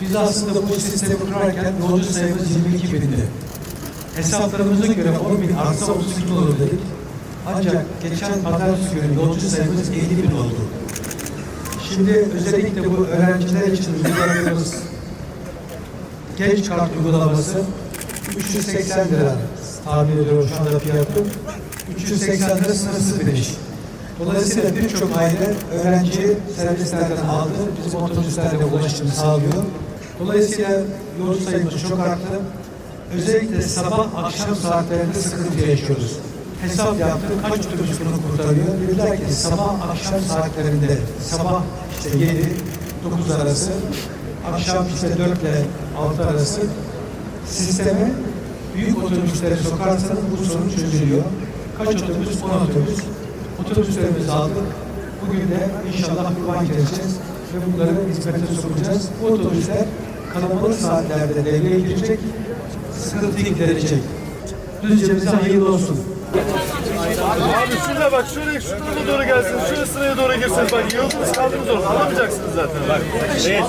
Biz aslında bu sistemi kurarken yolcu sayımız 22 bindi. Hesaplarımıza göre 10 bin artsa 32 bin olur dedik. Ancak geçen pazartesi günü yolcu sayımız 50 bin oldu. Şimdi özellikle bu öğrenciler için uyguladığımız genç kart uygulaması 380 lira tahmin ediyorum şu anda fiyatı. 380 lira sınırsız biniş. Dolayısıyla birçok aile öğrenci servislerden aldı. Bizim otobüslerle ulaşımı sağlıyor. Dolayısıyla yolcu sayımız çok arttı. Özellikle sabah akşam saatlerinde sıkıntı yaşıyoruz. Hesap yaptık kaç otobüs bunu kurtarıyor. Dediler ki sabah akşam saatlerinde sabah işte 7 9 arası akşam işte 4 ile 6 arası sisteme büyük otobüsleri sokarsanız bu sorun çözülüyor. Kaç otobüs? 10 otobüs. Otobüslerimizi aldık. Bugün de inşallah kurban keseceğiz ve bunları hizmete sokacağız. Bu otobüsler kalabalık saatlerde devreye girecek, sıkıntıyı giderecek. Düzce'mize hayırlı olsun. Abi şurada bak şuraya şu doğru gelsin. Şuraya sıraya doğru girseniz bak yıldınız kaldınız orada alamayacaksınız zaten bak. Evet.